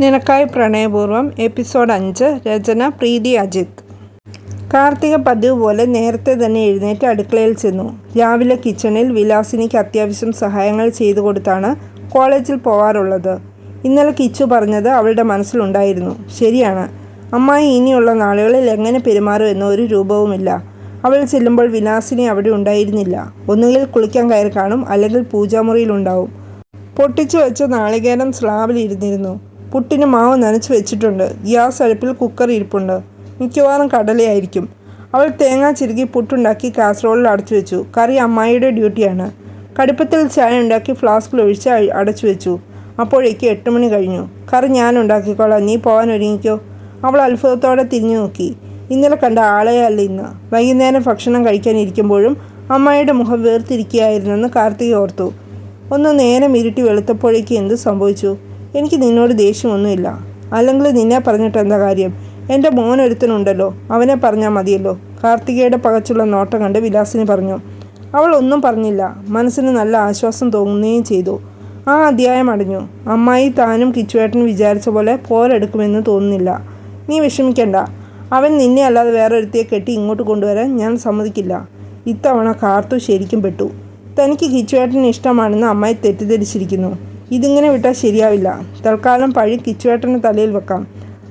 നിനക്കായി പ്രണയപൂർവം എപ്പിസോഡ് അഞ്ച് രചന പ്രീതി അജിത്. കാർത്തിക പതിവ് പോലെ നേരത്തെ തന്നെ എഴുന്നേറ്റ് അടുക്കളയിൽ ചെന്നു. രാവിലെ കിച്ചണിൽ വിലാസിനിക്ക് അത്യാവശ്യം സഹായങ്ങൾ ചെയ്തു കൊടുത്താണ് കോളേജിൽ പോവാറുള്ളത്. ഇന്നലെ കിച്ചു പറഞ്ഞത് അവളുടെ മനസ്സിലുണ്ടായിരുന്നു. ശരിയാണ്. അമ്മായി ഇനിയുള്ള നാളുകളിൽ എങ്ങനെ പെരുമാറും എന്ന ഒരു രൂപവുമില്ല. അവൾ ചെല്ലുമ്പോൾ വിലാസിനി അവിടെ ഉണ്ടായിരുന്നില്ല. ഒന്നുകിൽ കുളിക്കാൻ കയറി കാണും അല്ലെങ്കിൽ പൂജാമുറിയിലുണ്ടാവും പൊട്ടിച്ചു വെച്ച നാളികേരം സ്ലാബിൽ ഇരുന്നിരുന്നു. പുട്ടിന് മാവ് നനച്ച് വെച്ചിട്ടുണ്ട്. ഗ്യാസ് അടുപ്പിൽ കുക്കർ ഇരിപ്പുണ്ട്. മിക്കവാറും കടലയായിരിക്കും. അവൾ തേങ്ങ ചിരുകി പുട്ടുണ്ടാക്കി കാസറോളിൽ അടച്ചു വെച്ചു. കറി അമ്മായിയുടെ ഡ്യൂട്ടിയാണ്. കടുപ്പത്തിൽ ചായ ഉണ്ടാക്കി ഫ്ലാസ്കിൽ ഒഴിച്ച് അടച്ചു വെച്ചു. അപ്പോഴേക്ക് എട്ട് മണി കഴിഞ്ഞു. കറി ഞാൻ ഉണ്ടാക്കിക്കോളാം. നീ പോകാൻ ഒരുങ്ങിക്കോ. അവൾ അത്ഭുതത്തോടെ തിരിഞ്ഞു നോക്കി. ഇന്നലെ കണ്ട ആളെ അല്ല ഇന്ന്. വൈകുന്നേരം ഭക്ഷണം കഴിക്കാനിരിക്കുമ്പോഴും അമ്മായിയുടെ മുഖം വേർതിരിക്കുകയായിരുന്നെന്ന് കാർത്തിക ഓർത്തു. ഒന്ന് നേരം ഇരുട്ടി വെളുത്തപ്പോഴേക്ക് എന്ത് സംഭവിച്ചു? എനിക്ക് നിന്നോട് ദേഷ്യമൊന്നുമില്ല. അല്ലെങ്കിൽ നിന്നെ പറഞ്ഞിട്ട് എന്താ കാര്യം? എന്റെ മോനൊരുത്തനുണ്ടല്ലോ. അവനെ പറഞ്ഞാൽ മതിയല്ലോ. കാർത്തികയുടെ പകച്ചുള്ള നോട്ടം കണ്ട് വിലാസിനി പറഞ്ഞു. അവൾ ഒന്നും പറഞ്ഞില്ല. മനസ്സിന് നല്ല ആശ്വാസം തോന്നുകയും ചെയ്തു. ആ അധ്യായം അടഞ്ഞു. അമ്മായി താനും കിച്ചുവേട്ടനും വിചാരിച്ച പോലെ പോരെടുക്കുമെന്ന് തോന്നുന്നില്ല. നീ വിഷമിക്കണ്ട. അവൻ നിന്നെ അല്ലാതെ വേറെ ഒരുത്തിയെ കെട്ടി ഇങ്ങോട്ട് കൊണ്ടുവരാൻ ഞാൻ സമ്മതിക്കില്ല. ഇത്തവണ കാർത്തു ശരിക്കും പെട്ടു. തനിക്ക് കിച്ചുവേട്ടന് ഇഷ്ടമാണെന്ന് അമ്മായി തെറ്റിദ്ധരിച്ചിരിക്കുന്നു. ഇതിങ്ങനെ വിട്ടാൽ ശരിയാവില്ല. തൽക്കാലം പഴി കിച്ചുവേട്ടന് തലയിൽ വെക്കാം.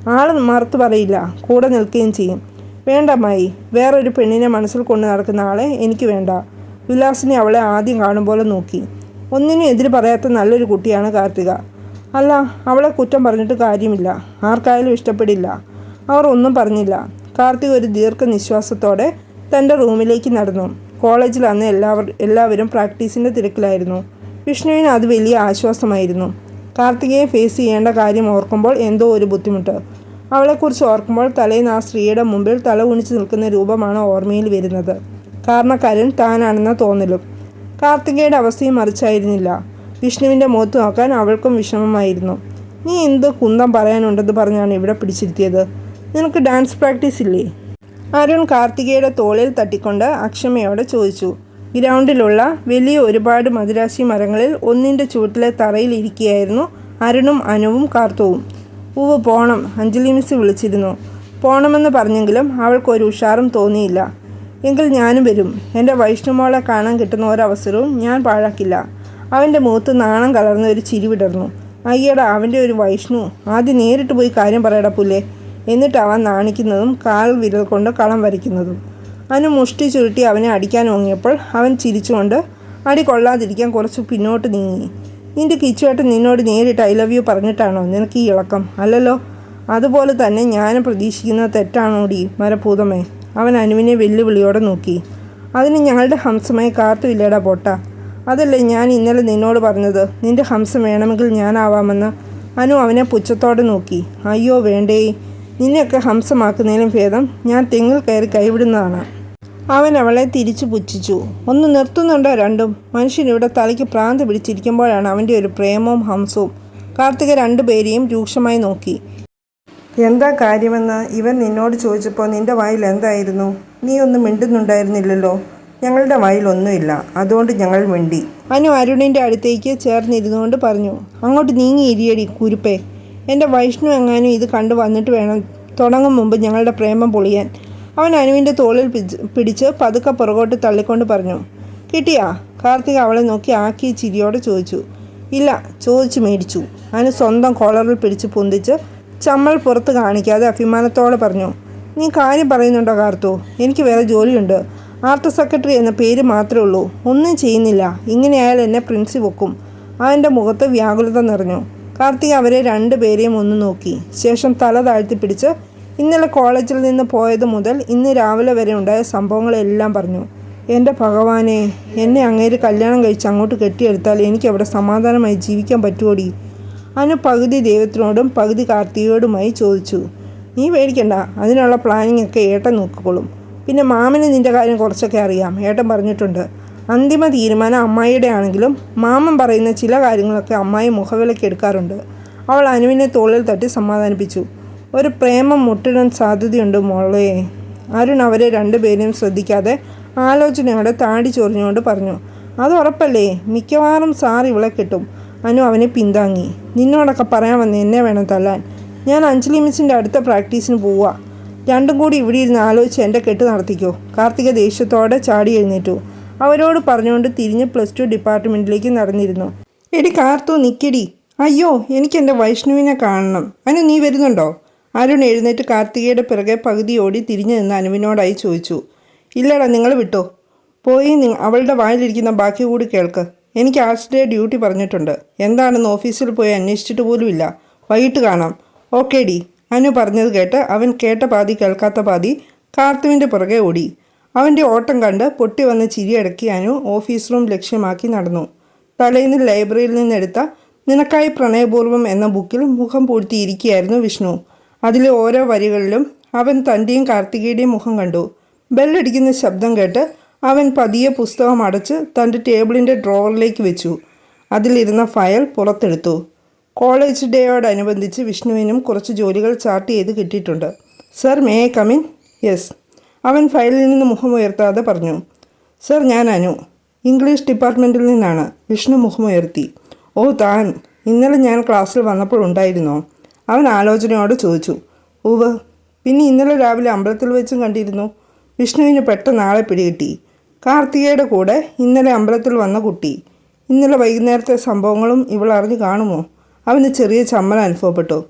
ആൾ മറുത്തു പറയില്ല. കൂടെ നിൽക്കുകയും ചെയ്യും. വേണ്ട അമ്മായി. വേറൊരു പെണ്ണിനെ മനസ്സിൽ കൊണ്ട് നടക്കുന്ന ആളെ എനിക്ക് വേണ്ട. വിലാസിനെ അവളെ ആദ്യം കാണും പോലെ നോക്കി. ഒന്നിനും എതിര് പറയാത്ത നല്ലൊരു കുട്ടിയാണ് കാർത്തിക. അല്ല അവളെ കുറ്റം പറഞ്ഞിട്ട് കാര്യമില്ല. ആർക്കായാലും ഇഷ്ടപ്പെടില്ല. അവർ ഒന്നും പറഞ്ഞില്ല. കാർത്തിക ഒരു ദീർഘനിശ്വാസത്തോടെ തന്റെ റൂമിലേക്ക് നടന്നു. കോളേജിൽ അന്ന് എല്ലാവർ എല്ലാവരും പ്രാക്ടീസിന്റെ തിരക്കിലായിരുന്നു. വിഷ്ണുവിന് അത് വലിയ ആശ്വാസമായിരുന്നു. കാർത്തികയെ ഫേസ് ചെയ്യേണ്ട കാര്യം ഓർക്കുമ്പോൾ എന്തോ ഒരു ബുദ്ധിമുട്ട്. അവളെക്കുറിച്ച് ഓർക്കുമ്പോൾ തലേന്ന് ആ സ്ത്രീയുടെ മുമ്പിൽ തല കുണിച്ച് നിൽക്കുന്ന രൂപമാണ് ഓർമ്മയിൽ വരുന്നത്. കാരണക്കാരൻ താനാണെന്ന തോന്നലും. കാർത്തികയുടെ അവസ്ഥയും മറിച്ചായിരുന്നില്ല. വിഷ്ണുവിന്റെ മുഖത്ത് നോക്കാൻ അവൾക്കും വിഷമമായിരുന്നു. നീ എന്ത് കുന്തം പറയാനുണ്ടെന്ന് പറഞ്ഞാണ് ഇവിടെ പിടിച്ചിരുത്തിയത്? നിനക്ക് ഡാൻസ് പ്രാക്ടീസ് ഇല്ലേ? അരുൺ കാർത്തികയുടെ തോളിൽ തട്ടിക്കൊണ്ട് അക്ഷമയോടെ ചോദിച്ചു. ഗ്രൗണ്ടിലുള്ള വലിയ ഒരുപാട് മധുരാശി മരങ്ങളിൽ ഒന്നിന്റെ ചുവട്ടിലെ തറയിൽ ഇരിക്കുകയായിരുന്നു അരുണും അനുവും കാർത്തവും. ഉവ് പോണം അഞ്ജലി മിസ് വിളിച്ചിരുന്നു. പോണമെന്ന് പറഞ്ഞെങ്കിലും അവൾക്കൊരു ഉഷാറും തോന്നിയില്ല. എങ്കിൽ ഞാനും വരും. എന്റെ വൈഷ്ണുമോളെ കാണാൻ കിട്ടുന്ന ഒരവസരവും ഞാൻ പാഴാക്കില്ല. അവന്റെ മുഖത്ത് നാണം കലർന്ന ഒരു ചിരി വിടർന്നു. അയ്യടാ അവന്റെ ഒരു വൈഷ്ണു. ആദ്യം നേരിട്ട് പോയി കാര്യം പറയട പുല്ലേ. അവൻ നാണിക്കുന്നതും കാൽ വിരൽ കൊണ്ട് കളം വരയ്ക്കുന്നതും. അനു മുഷ്ടി ചുരുട്ടി അവനെ അടിക്കാൻ ഓങ്ങിയപ്പോൾ അവൻ ചിരിച്ചുകൊണ്ട് അടി കൊള്ളാതിരിക്കാൻ കുറച്ച് പിന്നോട്ട് നീങ്ങി. നിന്റെ കിച്ചുവേട്ടൻ നിന്നോട് നേരിട്ട് ഐ ലവ് യു പറഞ്ഞിട്ടാണോ? നിനക്ക് ഈ ഇളക്കം അല്ലല്ലോ? അതുപോലെ തന്നെ ഞാനും പ്രതീക്ഷിക്കുന്നത് തെറ്റാണോടി മരഭൂതമേ? അവൻ അനുവിനെ വെല്ലുവിളിയോടെ നോക്കി. അതിന് ഞങ്ങളുടെ ഹംസമായി കാത്തുമില്ലേടാ പോട്ട. അതല്ലേ ഞാൻ ഇന്നലെ നിന്നോട് പറഞ്ഞത്? നിന്റെ ഹംസം വേണമെങ്കിൽ ഞാനാവാമെന്ന് അനു അവനെ പുച്ഛത്തോടെ നോക്കി. അയ്യോ വേണ്ടേ. നിന്നെയൊക്കെ ഹംസമാക്കുന്നതിലും ഭേദം ഞാൻ തെങ്ങിൽ കയറി കൈവിടുന്നതാണ്. അവൻ അവളെ തിരിച്ചു പുച്ഛിച്ചു. ഒന്ന് നിർത്തുന്നുണ്ടോ രണ്ടും? മനുഷ്യനിവിടെ തലയ്ക്ക് പ്രാന്ത് പിടിച്ചിരിക്കുമ്പോഴാണ് അവന്റെ ഒരു പ്രേമവും ഹംസവും. കാർത്തിക രണ്ടുപേരെയും രൂക്ഷമായി നോക്കി. എന്താ കാര്യമെന്ന് ഇവൻ നിന്നോട് ചോദിച്ചപ്പോൾ നിന്റെ വായിൽ എന്തായിരുന്നു? നീ ഒന്നും മിണ്ടുന്നുണ്ടായിരുന്നില്ലല്ലോ. ഞങ്ങളുടെ വായിൽ ഒന്നുമില്ല. അതുകൊണ്ട് ഞങ്ങൾ മിണ്ടി. അനു അരുണിന്റെ അടുത്തേക്ക് ചേർന്നിരുന്നുകൊണ്ട് പറഞ്ഞു. അങ്ങോട്ട് നീങ്ങി ഇരിയടി കുരുപ്പേ. എന്റെ വൈഷ്ണു എങ്ങാനും ഇത് കണ്ടു വന്നിട്ട് വേണം. തുടങ്ങും മുമ്പ് ഞങ്ങളുടെ പ്രേമം പൊളിയാൻ. അവൻ അനുവിന്റെ തോളിൽ പിടിച്ച് പതുക്കെ പുറകോട്ട് തള്ളിക്കൊണ്ട് പറഞ്ഞു കിട്ടിയാ? കാർത്തിക അവളെ നോക്കി ആക്കി ചിരിയോടെ ചോദിച്ചു. ഇല്ല ചോദിച്ചു മേടിച്ചു. അനു സ്വന്തം കോളറിൽ പിടിച്ച് പൊന്തിച്ച് ചമ്മൽ പുറത്ത് കാണിക്കാതെ അഭിമാനത്തോടെ പറഞ്ഞു നീ കാര്യം പറയുന്നുണ്ടോ കാർത്തു? എനിക്ക് വേറെ ജോലിയുണ്ട്. ആർട്ട് സെക്രട്ടറി എന്ന പേര് മാത്രമേ ഉള്ളൂ. ഒന്നും ചെയ്യുന്നില്ല. ഇങ്ങനെയായാൽ എന്നെ പ്രിൻസി വെക്കും. അവന്റെ മുഖത്ത് വ്യാകുലത നിറഞ്ഞു. കാർത്തിക അവരെ രണ്ടുപേരെയും ഒന്ന് നോക്കി. ശേഷം തല താഴ്ത്തി പിടിച്ച് ഇന്നലെ കോളേജിൽ നിന്ന് പോയത് മുതൽ ഇന്ന് രാവിലെ വരെ ഉണ്ടായ സംഭവങ്ങളെല്ലാം പറഞ്ഞു. എന്റെ ഭഗവാനെ എന്നെ അങ്ങേര് കല്യാണം കഴിച്ച് അങ്ങോട്ട് കെട്ടിയെടുത്താൽ എനിക്ക് അവിടെ സമാധാനമായി ജീവിക്കാൻ പറ്റുമോടി അനു പകുതി ദൈവത്തിനോടും പകുതി കാർത്തികയോടുമായി ചോദിച്ചു. നീ പേടിക്കണ്ട അതിനുള്ള പ്ലാനിങ് ഒക്കെ ഏട്ടൻ നോക്കിക്കോളും. പിന്നെ മാമന് നിന്റെ കാര്യം കുറച്ചൊക്കെ അറിയാം ഏട്ടൻ പറഞ്ഞിട്ടുണ്ട്. അന്തിമ തീരുമാനം അമ്മായിയുടെ ആണെങ്കിലും മാമൻ പറയുന്ന ചില കാര്യങ്ങളൊക്കെ അമ്മായി മുഖവിലയ്ക്ക് എടുക്കാറുണ്ട്. അവൾ അനുവിനെ തോളിൽ തട്ടി സമാധാനിപ്പിച്ചു. ഒരു പ്രേമം മുട്ടിടാൻ സാധ്യതയുണ്ട് മോളേ. അരുൺ അവരെ രണ്ടുപേരെയും ശ്രദ്ധിക്കാതെ ആലോചനയോടെ താടി ചൊറിഞ്ഞുകൊണ്ട് പറഞ്ഞു അത് ഉറപ്പല്ലേ? മിക്കവാറും സാർ ഇവളെ കിട്ടും. അനു അവനെ പിന്താങ്ങി നിന്നോടൊക്കെ പറയാൻ വന്ന് എന്നെ വേണം തല്ലാൻ. ഞാൻ അഞ്ജലി മിസ്സിന്റെ അടുത്ത പ്രാക്ടീസിന് പോവുക രണ്ടും കൂടി ഇവിടെ ഇരുന്ന് ആലോചിച്ച് എന്റെ കെട്ട് നടത്തിക്കോ. കാർത്തിക ദേഷ്യത്തോടെ ചാടി എഴുന്നേറ്റു. അവരോട് പറഞ്ഞുകൊണ്ട് തിരിഞ്ഞ് പ്ലസ് ടു ഡിപ്പാർട്ട്മെന്റിലേക്ക് നടന്നിരുന്നു. എടി കാർത്തു നിക്കടി. അയ്യോ എനിക്ക് എന്റെ വൈഷ്ണുവിനെ കാണണം. അനു നീ വരുന്നുണ്ടോ? അരുൺ എഴുന്നേറ്റ് കാർത്തികയുടെ പിറകെ പകുതി ഓടി തിരിഞ്ഞു നിന്ന് അനുവിനോടായി ചോദിച്ചു ഇല്ലടാ നിങ്ങൾ വിട്ടോ? പോയി അവളുടെ വായിലിരിക്കുന്ന ബാക്കി കൂടി കേൾക്ക്. എനിക്ക് ഡേ ഡ്യൂട്ടി പറഞ്ഞിട്ടുണ്ട്. എന്താണെന്ന് ഓഫീസിൽ പോയി അന്വേഷിച്ചിട്ട് പോലുമില്ല വൈകിട്ട് കാണാം. Okay D. അനു പറഞ്ഞത് കേട്ട് അവൻ കേട്ട പാതി കേൾക്കാത്ത പാതി കാർത്തുവിന്റെ പുറകെ ഓടി. അവന്റെ ഓട്ടം കണ്ട് പൊട്ടി വന്ന് ചിരിയടക്കി അനു ഓഫീസ് റൂം ലക്ഷ്യമാക്കി നടന്നു. തലേന്ന് ലൈബ്രറിയിൽ നിന്നെടുത്ത നിനക്കായി പ്രണയപൂർവം എന്ന ബുക്കിൽ മുഖം പൂഴ്ത്തിയിരിക്കുകയായിരുന്നു വിഷ്ണു. അതിലെ ഓരോ വരികളിലും അവൻ തന്റെയും കാർത്തികയുടെയും മുഖം കണ്ടു. ബെല്ലടിക്കുന്ന ശബ്ദം കേട്ട് അവൻ പതിയെ പുസ്തകം അടച്ച് തന്റെ ടേബിളിന്റെ ഡ്രോവറിലേക്ക് വെച്ചു. അതിലിരുന്ന ഫയൽ പുറത്തെടുത്തു. കോളേജ് ഡേയോടനുബന്ധിച്ച് വിഷ്ണുവിനും കുറച്ച് ജോലികൾ ചാർട്ട് ചെയ്ത് കിട്ടിയിട്ടുണ്ട്. Sir may I come in yes. അവൻ ഫയലിൽ നിന്ന് മുഖമുയർത്താതെ പറഞ്ഞു. സർ ഞാൻ അനു. ഇംഗ്ലീഷ് ഡിപ്പാർട്ട്മെന്റിൽ നിന്നാണ്. വിഷ്ണു മുഖമുയർത്തി. ഓ താൻ. ഇന്നലെ ഞാൻ ക്ലാസ്സിൽ വന്നപ്പോൾ ഉണ്ടായിരുന്നോ? അവൻ ആലോചനയോട് ചോദിച്ചു ഉവ് പിന്നെ ഇന്നലെ രാവിലെ അമ്പലത്തിൽ വെച്ചും കണ്ടിരുന്നു. വിഷ്ണുവിന് പെട്ടെന്ന് ആളെ പിടികിട്ടി. കാർത്തികയുടെ കൂടെ ഇന്നലെ അമ്പലത്തിൽ വന്ന കുട്ടി. ഇന്നലെ വൈകുന്നേരത്തെ സംഭവങ്ങളും ഇവൾ അറിഞ്ഞു കാണുമോ? അവന് ചെറിയ ചമ്മലം അനുഭവപ്പെട്ടു.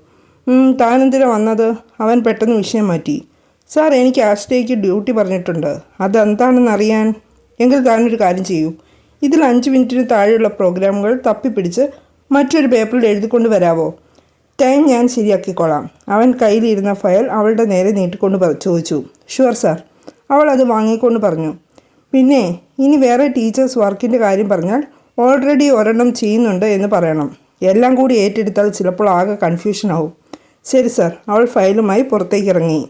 "ഉം, താനെന്തിനാ വന്നത്? അവൻ പെട്ടെന്ന് വിഷയം മാറ്റി. സാർ എനിക്ക് ആസ്റ്റേക്ക് ഡ്യൂട്ടി പറഞ്ഞിട്ടുണ്ട്. അതെന്താണെന്ന് അറിയാൻ എങ്കിൽ താനൊരു കാര്യം ചെയ്യൂ. ഇതിൽ അഞ്ച് മിനിറ്റിന് താഴെയുള്ള പ്രോഗ്രാമുകൾ തപ്പിപ്പിടിച്ച് മറ്റൊരു പേപ്പറിൽ എഴുതിക്കൊണ്ട് വരാവോ? ടൈം ഞാൻ ശരിയാക്കിക്കോളാം. അവൻ കയ്യിലിരുന്ന ഫയൽ അവളുടെ നേരെ നീട്ടിക്കൊണ്ട് ചോദിച്ചു. ഷുവർ സാർ അവൾ അത് വാങ്ങിക്കൊണ്ട് പറഞ്ഞു. പിന്നെ ഇനി വേറെ ടീച്ചേഴ്സ് വർക്കിന്റെ കാര്യം പറഞ്ഞാൽ ഓൾറെഡി ഒരെണ്ണം ചെയ്യുന്നുണ്ട് എന്ന് പറയണം. എല്ലാം കൂടി ഏറ്റെടുത്താൽ ചിലപ്പോൾ ആകെ കൺഫ്യൂഷൻ ആവും. ശരി സാർ അവൾ ഫയലുമായി പുറത്തേക്ക് ഇറങ്ങി.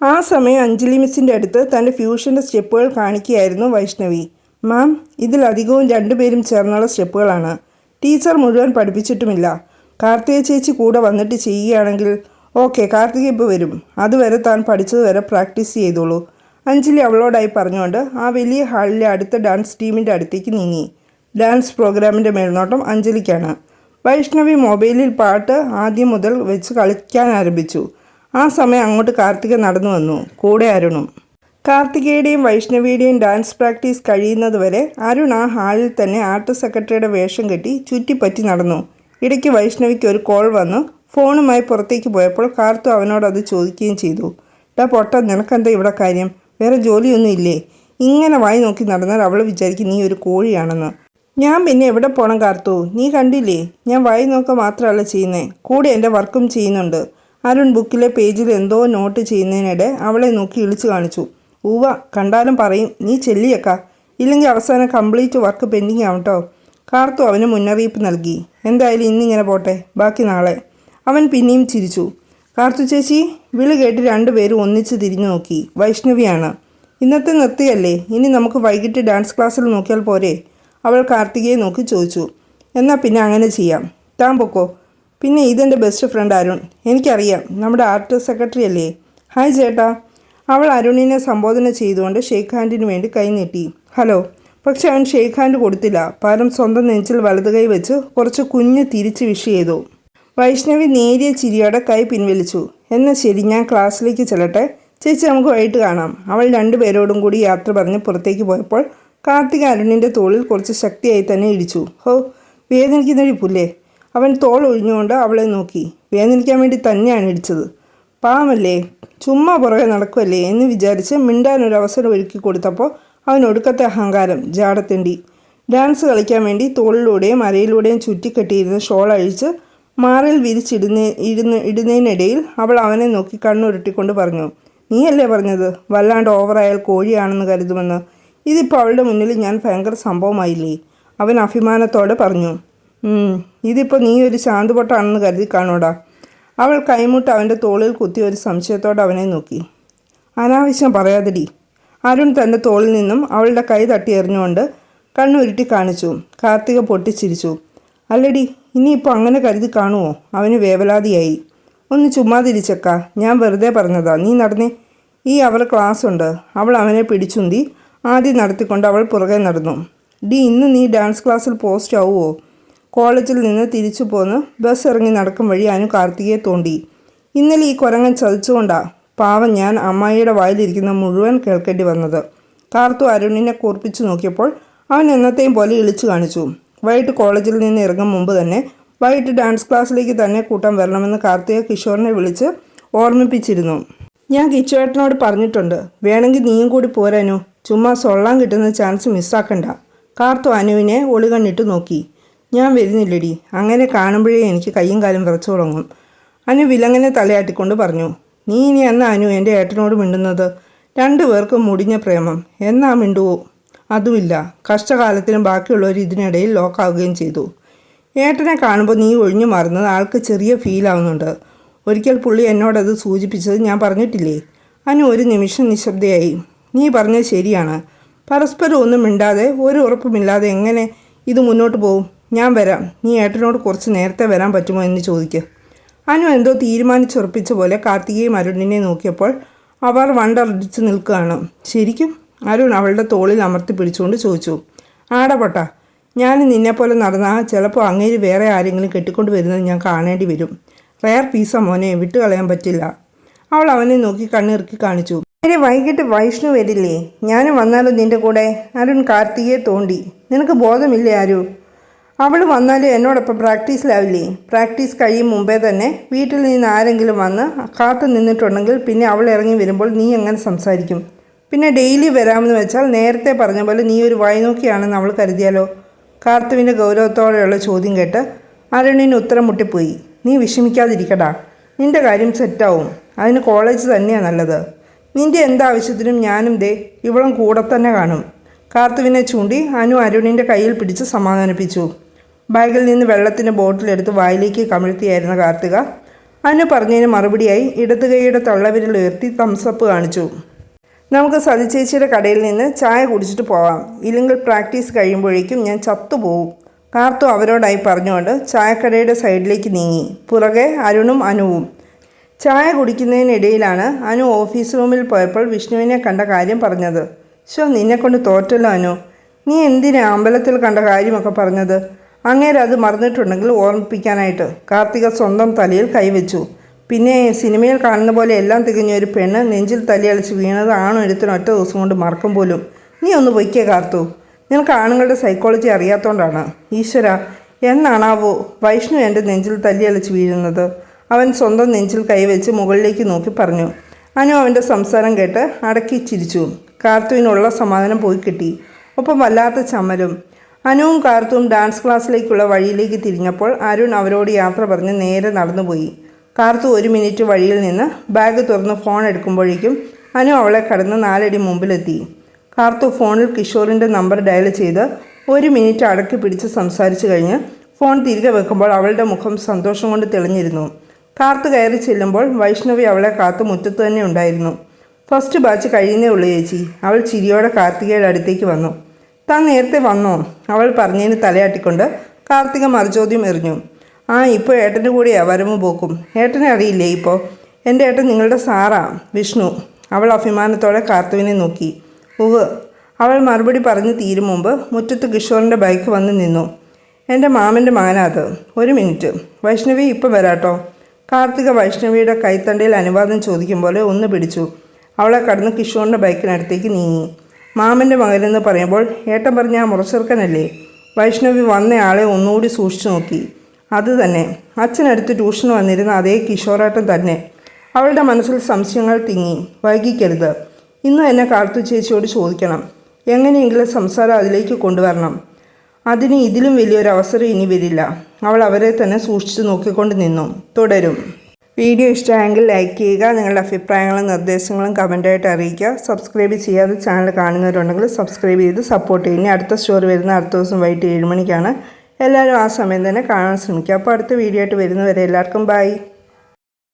ആ സമയം അഞ്ജലി മിസ്സിന്റെ അടുത്ത് തന്റെ ഫ്യൂഷന്റെ സ്റ്റെപ്പുകൾ കാണിക്കുകയായിരുന്നു വൈഷ്ണവി. മാം ഇതിലധികവും രണ്ടുപേരും ചേർന്നുള്ള സ്റ്റെപ്പുകളാണ്. ടീച്ചർ മുഴുവൻ പഠിപ്പിച്ചിട്ടുമില്ല. കാർത്തിക ചേച്ചി കൂടെ വന്നിട്ട് ചെയ്യുകയാണെങ്കിൽ ഓക്കെ കാർത്തിക ഇപ്പോൾ വരും. അതുവരെ താൻ പഠിച്ചത് വരെ പ്രാക്ടീസ് ചെയ്തോളൂ. അഞ്ജലി അവളോടായി പറഞ്ഞുകൊണ്ട് ആ വലിയ ഹാളിലെ അടുത്ത ഡാൻസ് ടീമിന്റെ അടുത്തേക്ക് നീങ്ങി. ഡാൻസ് പ്രോഗ്രാമിന്റെ മേൽനോട്ടം അഞ്ജലിക്കാണ്. വൈഷ്ണവി മൊബൈലിൽ പാട്ട് ആദ്യം മുതൽ വെച്ച് കളിക്കാൻ ആരംഭിച്ചു. ആ സമയം അങ്ങോട്ട് കാർത്തിക നടന്നു വന്നു. കൂടെ അരുണും. കാർത്തികയുടെയും വൈഷ്ണവിയുടെയും ഡാൻസ് പ്രാക്ടീസ് കഴിയുന്നതുവരെ അരുൺ ആ ഹാളിൽ തന്നെ ആർട്ട് സെക്രട്ടറിയുടെ വേഷം കെട്ടി ചുറ്റിപ്പറ്റി നടന്നു. ഇടയ്ക്ക് വൈഷ്ണവിക്ക് ഒരു കോൾ വന്നു. ഫോണുമായി പുറത്തേക്ക് പോയപ്പോൾ കാർത്തു അവനോട് അത് ചോദിക്കുകയും ചെയ്തു. ഡാ പൊട്ട നിനക്കെന്താ ഇവിടെ കാര്യം? വേറെ ജോലിയൊന്നും ഇല്ലേ? ഇങ്ങനെ വായി നോക്കി നടന്നാൽ അവൾ വിചാരിക്കും നീ ഒരു കോഴിയാണെന്ന്. ഞാൻ പിന്നെ എവിടെ പോകണം കാർത്തു? നീ കണ്ടില്ലേ? ഞാൻ വായി നോക്കുക മാത്രമല്ല ചെയ്യുന്നത് കൂടെ എന്റെ വർക്കും ചെയ്യുന്നുണ്ട്. അരുൺ ബുക്കിലെ പേജിൽ എന്തോ നോട്ട് ചെയ്യുന്നതിനിടെ അവളെ നോക്കി ഇളിച്ചു കാണിച്ചു. ഉവ്വ കണ്ടാലും പറയും. നീ ചെല്ലിയക്ക. ഇല്ലെങ്കിൽ അവസാനം കംപ്ലീറ്റ് വർക്ക് പെൻഡിങ് ആവട്ടോ കാർത്തു അവന് മുന്നറിയിപ്പ് നൽകി. എന്തായാലും ഇന്നിങ്ങനെ പോട്ടെ ബാക്കി നാളെ. അവൻ പിന്നെയും ചിരിച്ചു. കാർത്തു ചേച്ചി വിളി കേട്ട് രണ്ടുപേരും ഒന്നിച്ച് തിരിഞ്ഞു നോക്കി. വൈഷ്ണവിയാണ്. ഇന്നത്തെ നിർത്തിയല്ലേ? ഇനി നമുക്ക് വൈകിട്ട് ഡാൻസ് ക്ലാസ്സിൽ നോക്കിയാൽ പോരെ? അവൾ കാർത്തികയെ നോക്കി ചോദിച്ചു. എന്നാൽ പിന്നെ അങ്ങനെ ചെയ്യാം. താൻ പൊക്കോ? പിന്നെ ഇതെന്റെ ബെസ്റ്റ് ഫ്രണ്ട് അരുൺ. എനിക്കറിയാം നമ്മുടെ ആർട്ട് സെക്രട്ടറി അല്ലേ? ഹായ് ചേട്ടാ. അവൾ അരുണിനെ സംബോധന ചെയ്തുകൊണ്ട് ഷെയ്ഖ് ഹാൻഡിന് വേണ്ടി കൈനീട്ടി ഹലോ പക്ഷെ അവൻ ഷെയ്ഖ് ഹാൻഡ് കൊടുത്തില്ല. പകരം സ്വന്തം നെഞ്ചിൽ വലത് കൈ വെച്ച് കുറച്ച് കുഞ്ഞ് തിരിച്ച് വിഷ് ചെയ്തു. വൈഷ്ണവി നേരിയ ചിരിയോടെ കൈ പിൻവലിച്ചു. എന്നാൽ ശരി ഞാൻ ക്ലാസ്സിലേക്ക് ചെല്ലട്ടെ. ചേച്ചി നമുക്ക് വൈകിട്ട് കാണാം. അവൾ രണ്ടുപേരോടും കൂടി യാത്ര പറഞ്ഞ് പുറത്തേക്ക് പോയപ്പോൾ കാർത്തിക അരുണിന്റെ തോളിൽ കുറച്ച് ശക്തിയായി തന്നെ ഇടിച്ചു. ഹോ വേദനിക്കുന്നൊരു പുല്ലേ? അവൻ തോൾ ഒഴിഞ്ഞുകൊണ്ട് അവളെ നോക്കി. വേദനിക്കാൻ വേണ്ടി തന്നെയാണ് ഇടിച്ചത്. പാവമല്ലേ? ചുമ്മാ പുറകെ നടക്കുമല്ലേ എന്ന് വിചാരിച്ച് മിണ്ടാനൊരു അവസരം ഒരുക്കി കൊടുത്തപ്പോൾ അവൻ ഒടുക്കത്തെ അഹങ്കാരം ജാടത്തിണ്ടി. ഡാൻസ് കളിക്കാൻ വേണ്ടി തോളിലൂടെയും അരയിലൂടെയും ചുറ്റിക്കെട്ടിയിരുന്ന ഷോൾ അഴിച്ച് മാറിൽ വിരിച്ചിടുന്ന ഇരുന്ന് ഇടുന്നതിനിടയിൽ അവൾ അവനെ നോക്കി കണ്ണുരുട്ടിക്കൊണ്ട് പറഞ്ഞു നീയല്ലേ പറഞ്ഞത്? വല്ലാണ്ട് ഓവറായാൽ കോഴിയാണെന്ന് കരുതുമെന്ന്. ഇതിപ്പോൾ അവളുടെ മുന്നിൽ ഞാൻ ഭയങ്കര സംഭവമായില്ലേ? അവൻ അഭിമാനത്തോടെ പറഞ്ഞു "ഉം, ഇതിപ്പോൾ നീ ഒരു ശാന്തുപൊട്ടാണെന്ന് കരുതി കാണോടാ. അവൾ കൈമുട്ട് അവന്റെ തോളിൽ കുത്തി ഒരു സംശയത്തോടെ അവനെ നോക്കി അനാവശ്യം പറയാതെടി. അരുൺ തന്റെ തോളിൽ നിന്നും അവളുടെ കൈ തട്ടി എറിഞ്ഞുകൊണ്ട് കണ്ണുരുട്ടി കാണിച്ചു. കാർത്തിക പൊട്ടിച്ചിരിച്ചു. അല്ലടി ഇനിയിപ്പോൾ അങ്ങനെ കരുതി കാണുമോ അവന് വേവലാതിയായി. ഒന്ന് ചുമ്മാതിരിച്ചക്ക. ഞാൻ വെറുതെ പറഞ്ഞതാ. നീ നടന്നേ. ഈ അവർ ക്ലാസ് ഉണ്ട്. അവൾ അവനെ പിടിച്ചുന്തി ആദ്യം നടത്തിക്കൊണ്ട് അവൾ പുറകെ നടന്നു. ഡി ഇന്ന് നീ ഡാൻസ് ക്ലാസ്സിൽ പോസ്റ്റ് ആവുമോ കോളേജിൽ നിന്ന് തിരിച്ചു പോന്ന് ബസ് ഇറങ്ങി നടക്കും വഴി അനു കാർത്തികയെ തോണ്ടി. ഇന്നലെ ഈ കുരങ്ങൻ ചതിച്ചുകൊണ്ടാ. പാവം ഞാൻ അമ്മായിയുടെ വായിലിരിക്കുന്ന മുഴുവൻ കേൾക്കേണ്ടി വന്നത്. കാർത്തു അരുണിനെ കൂർപ്പിച്ചു നോക്കിയപ്പോൾ അവൻ എന്നത്തെയും പോലെ ഇളിച്ചു കാണിച്ചു. വൈകിട്ട് കോളേജിൽ നിന്ന് ഇറങ്ങും മുമ്പ് തന്നെ വൈകിട്ട് ഡാൻസ് ക്ലാസ്സിലേക്ക് തന്നെ കൂട്ടാൻ വരണമെന്ന് കാർത്തിക കിഷോറിനെ വിളിച്ച് ഓർമ്മിപ്പിച്ചിരുന്നു. ഞാൻ കിച്ചുവേട്ടനോട് പറഞ്ഞിട്ടുണ്ട് വേണമെങ്കിൽ നീയും കൂടി പോരാനു ചുമ്മാ സൊള്ളാൻ കിട്ടുന്ന ചാൻസ് മിസ്സാക്കണ്ട. കാർത്തു അനുവിനെ ഒളികണ്ണിട്ട് നോക്കി. ഞാൻ വരുന്നില്ലടി. അങ്ങനെ കാണുമ്പോഴേ എനിക്ക് കയ്യും കാലും വിറച്ചു തുടങ്ങും. അനു വിലങ്ങനെ തലയാട്ടിക്കൊണ്ട് പറഞ്ഞു. നീ ഇനി എന്നാ അനു എന്റെ ഏട്ടനോട് മിണ്ടുന്നത്. രണ്ടു പേർക്കും മുടിഞ്ഞ പ്രേമം. എന്നാ മിണ്ടുവോ? അതുമില്ല. കഷ്ടകാലത്തിനും ബാക്കിയുള്ളവർ ഇതിനിടയിൽ ലോക്കാവുകയും ചെയ്തു. ഏട്ടനെ കാണുമ്പോൾ നീ ഒഴിഞ്ഞു മാറുന്നത് ആൾക്ക് ചെറിയ ഫീലാവുന്നുണ്ട് ഒരിക്കൽ പുള്ളി എന്നോടത് സൂചിപ്പിച്ചത് ഞാൻ പറഞ്ഞിട്ടില്ലേ? അനു ഒരു നിമിഷം നിശബ്ദയായി. നീ പറഞ്ഞത് ശരിയാണ്. പരസ്പരം ഒന്നും മിണ്ടാതെ ഒരു ഉറപ്പുമില്ലാതെ എങ്ങനെ ഇത് മുന്നോട്ട് പോകും ഞാൻ വരാം. നീ ഏട്ടനോട് കുറച്ച് നേരത്തെ വരാൻ പറ്റുമോ എന്ന് ചോദിക്കുക അനു എന്തോ തീരുമാനിച്ചുറപ്പിച്ച പോലെ കാർത്തികയും അരുണിനെ നോക്കിയപ്പോൾ അവർ വണ്ടർടിച്ച് നിൽക്കുകയാണ്. ശരിക്കും? അരുൺ അവളുടെ തോളിൽ അമർത്തി പിടിച്ചുകൊണ്ട് ചോദിച്ചു. ആടപൊട്ട ഞാൻ നിന്നെപ്പോലെ നടന്നാൽ ചിലപ്പോൾ അങ്ങേര് വേറെ ആരെങ്കിലും കെട്ടിക്കൊണ്ട് വരുന്നത് ഞാൻ കാണേണ്ടി വരും. റയർ പീസ മോനെ വിട്ടുകളയാൻ പറ്റില്ല. അവൾ അവനെ നോക്കി കണ്ണിറുക്കി കാണിച്ചു. നേരെ വൈകിട്ട് വൈഷ്ണു വരില്ലേ? ഞാനും വന്നാലും നിന്റെ കൂടെ? അരുൺ കാർത്തികയെ തോണ്ടി. നിനക്ക് ബോധമില്ലേ ആരു? അവൾ വന്നാലും എന്നോടൊപ്പം പ്രാക്ടീസിലാവില്ലേ? പ്രാക്ടീസ് കഴിയും മുമ്പേ തന്നെ വീട്ടിൽ നിന്ന് ആരെങ്കിലും വന്ന് കാത്തു നിന്നിട്ടുണ്ടെങ്കിൽ പിന്നെ അവൾ ഇറങ്ങി വരുമ്പോൾ നീ എങ്ങനെ സംസാരിക്കും? പിന്നെ ഡെയിലി വരാമെന്ന് വെച്ചാൽ നേരത്തെ പറഞ്ഞ പോലെ നീ ഒരു വായ്നോക്കിയാണെന്ന് അവൾ കരുതിയാലോ? കാർത്തുവിന്റെ ഗൗരവത്തോടെയുള്ള ചോദ്യം കേട്ട് അരുണിന് ഉത്തരം മുട്ടിപ്പോയി. നീ വിഷമിക്കാതിരിക്കടാ. നിന്റെ കാര്യം സെറ്റാവും. അതിന് കോളേജ് തന്നെയാണ് നല്ലത്. നിന്റെ എന്താവശ്യത്തിനും ഞാനും ദേ ഇവളും കൂടെ തന്നെ കാണും. കാർത്തുവിനെ ചൂണ്ടി അനു അരുണിന്റെ കയ്യിൽ പിടിച്ച് സമാധാനിപ്പിച്ചു. ബാഗിൽ നിന്ന് വെള്ളത്തിന്റെ ബോട്ടിലെടുത്ത് വായിലേക്ക് കമിഴ്ത്തിയായിരുന്ന കാർത്തിക അനു പറഞ്ഞതിന് മറുപടിയായി ഇടത് കൈയുടെ തള്ളവിരൽ ഉയർത്തി തംസപ്പ് കാണിച്ചു. നമുക്ക് സതിച്ചേച്ചിയുടെ കടയിൽ നിന്ന് ചായ കുടിച്ചിട്ട് പോവാം. ഇല്ലെങ്കിൽ പ്രാക്ടീസ് കഴിയുമ്പോഴേക്കും ഞാൻ ചത്തുപോകും കാർത്തു അവരോടായി പറഞ്ഞുകൊണ്ട് ചായക്കടയുടെ സൈഡിലേക്ക് നീങ്ങി. പുറകെ അരുണും അനുവും. ചായ കുടിക്കുന്നതിനിടയിലാണ് അനു ഓഫീസ് റൂമിൽ പോയപ്പോൾ വിഷ്ണുവിനെ കണ്ട കാര്യം പറഞ്ഞത്. ഷോ നിന്നെക്കൊണ്ട് തോറ്റല്ലോ അനു. നീ എന്തിനാ അമ്പലത്തിൽ കണ്ട കാര്യമൊക്കെ പറഞ്ഞത്? അങ്ങേര് അത് മറന്നിട്ടുണ്ടെങ്കിൽ ഓർമ്മിപ്പിക്കാനായിട്ട് കാർത്തിക സ്വന്തം തലയിൽ കൈവച്ചു. പിന്നെ സിനിമയിൽ കാണുന്ന പോലെ എല്ലാം തികഞ്ഞ ഒരു പെണ്ണ് നെഞ്ചിൽ തലയളിച്ച് വീണത് ആണോ ഒരുത്തിന് ഒറ്റ ദിവസം കൊണ്ട് മറക്കും പോലും. നീ ഒന്ന് പൊയ്ക്കേ കാർത്തു. നിനക്ക് ആണുങ്ങളുടെ സൈക്കോളജി അറിയാത്തോണ്ടാണ്. ഈശ്വര എന്നാണാവോ വൈഷ്ണു എന്റെ നെഞ്ചിൽ തല്ലിയളിച്ച് വീഴുന്നത്? അവൻ സ്വന്തം നെഞ്ചിൽ കൈവച്ച് മുകളിലേക്ക് നോക്കി പറഞ്ഞു. അനു അവന്റെ സംസാരം കേട്ട് അടക്കി ചിരിച്ചു. കാർത്തുവിനുള്ള സമാധാനം പോയി കിട്ടി. ഒപ്പം വല്ലാത്ത ചമ്മലും അനുവും കാർത്തും ഡാൻസ് ക്ലാസ്സിലേക്കുള്ള വഴിയിലേക്ക് തിരിഞ്ഞപ്പോൾ അരുൺ അവരോട് യാത്ര പറഞ്ഞ് നേരെ നടന്നുപോയി. കാർത്തു ഒരു മിനിറ്റ് വഴിയിൽ നിന്ന് ബാഗ് തുറന്ന് ഫോൺ എടുക്കുമ്പോഴേക്കും അനു അവളെ കടന്ന് നാലടി മുമ്പിലെത്തി. കാർത്തു ഫോണിൽ കിഷോറിന്റെ നമ്പർ ഡയൽ ചെയ്ത് ഒരു മിനിറ്റ് അടക്കി പിടിച്ച് സംസാരിച്ചു കഴിഞ്ഞ് ഫോൺ തിരികെ വെക്കുമ്പോൾ അവളുടെ മുഖം സന്തോഷം കൊണ്ട് തെളിഞ്ഞിരുന്നു. കാർത്ത് കയറി ചെല്ലുമ്പോൾ വൈഷ്ണവി അവളെ കാത്തു മുറ്റത്ത് തന്നെ ഉണ്ടായിരുന്നു. ഫസ്റ്റ് ബാച്ച് കഴിയുന്നേ ഉള്ളു ചേച്ചി. അവൾ ചിരിയോടെ കാർത്തികയുടെ അടുത്തേക്ക് വന്നു. താൻ നേരത്തെ വന്നോ? അവൾ പറഞ്ഞതിന് തലയാട്ടിക്കൊണ്ട് കാർത്തിക മറുചോദ്യം എറിഞ്ഞു. ആ ഇപ്പോൾ ഏട്ടന്റെ കൂടെയാണ് വരവ് പോക്കും. ഏട്ടനെ അറിയില്ലേ ഇപ്പോൾ എന്റെ ഏട്ടൻ നിങ്ങളുടെ സാറാ വിഷ്ണു. അവൾ അഭിമാനത്തോടെ കാർത്തുവിനെ നോക്കി. ഉവ് അവൾ മറുപടി പറഞ്ഞ് തീരും മുമ്പ് മുറ്റത്ത് കിഷോറിന്റെ ബൈക്ക് വന്ന് നിന്നു. എന്റെ മാമന്റെ മാനാത് ഒരു മിനിറ്റ്. വൈഷ്ണവി ഇപ്പം വരാട്ടോ? കാർത്തിക വൈഷ്ണവിയുടെ കൈത്തണ്ടയിൽ അനുവാദം ചോദിക്കും പോലെ ഒന്ന് പിടിച്ചു. അവളെ കടന്ന് കിഷോറിന്റെ ബൈക്കിനടുത്തേക്ക് നീങ്ങി. മാമന്റെ മകനെന്ന് പറയുമ്പോൾ ഏട്ടൻ പറഞ്ഞ ആ മുറച്ചെറുക്കനല്ലേ? വൈഷ്ണവി വന്നയാളെ ഒന്നുകൂടി സൂക്ഷിച്ചു നോക്കി. അത് തന്നെ. അച്ഛനടുത്ത് ട്യൂഷൻ വന്നിരുന്ന അതേ കിഷോറാട്ടൻ തന്നെ. അവളുടെ മനസ്സിൽ സംശയങ്ങൾ തിങ്ങി. വൈകിക്കരുത്. ഇന്ന് എന്നെ കാർത്തു ചേച്ചിയോട് ചോദിക്കണം. എങ്ങനെയെങ്കിലും സംസാരം അതിലേക്ക് കൊണ്ടുവരണം. അതിന് ഇതിലും വലിയൊരു അവസരം ഇനി വരില്ല. അവൾ അവരെ തന്നെ സൂക്ഷിച്ചു നോക്കിക്കൊണ്ട് നിന്നു. തുടരും. വീഡിയോ ഇഷ്ടമായെങ്കിൽ ലൈക്ക് ചെയ്യുക നിങ്ങളുടെ അഭിപ്രായങ്ങളും നിർദ്ദേശങ്ങളും കമന്റായിട്ട് അറിയിക്കുക. സബ്സ്ക്രൈബ് ചെയ്യാതെ ചാനൽ കാണുന്നവരുണ്ടെങ്കിൽ സബ്സ്ക്രൈബ് ചെയ്ത് സപ്പോർട്ട് ചെയ്യുക. അടുത്ത സ്റ്റോറി വരുന്ന അടുത്ത ദിവസം വൈകിട്ട് ഏഴ് മണിക്കാണ്. എല്ലാവരും ആ സമയം തന്നെ കാണാൻ ശ്രമിക്കുക. അപ്പോൾ അടുത്ത വീഡിയോ ആയിട്ട് വരുന്നവരെ എല്ലാവർക്കും ബൈ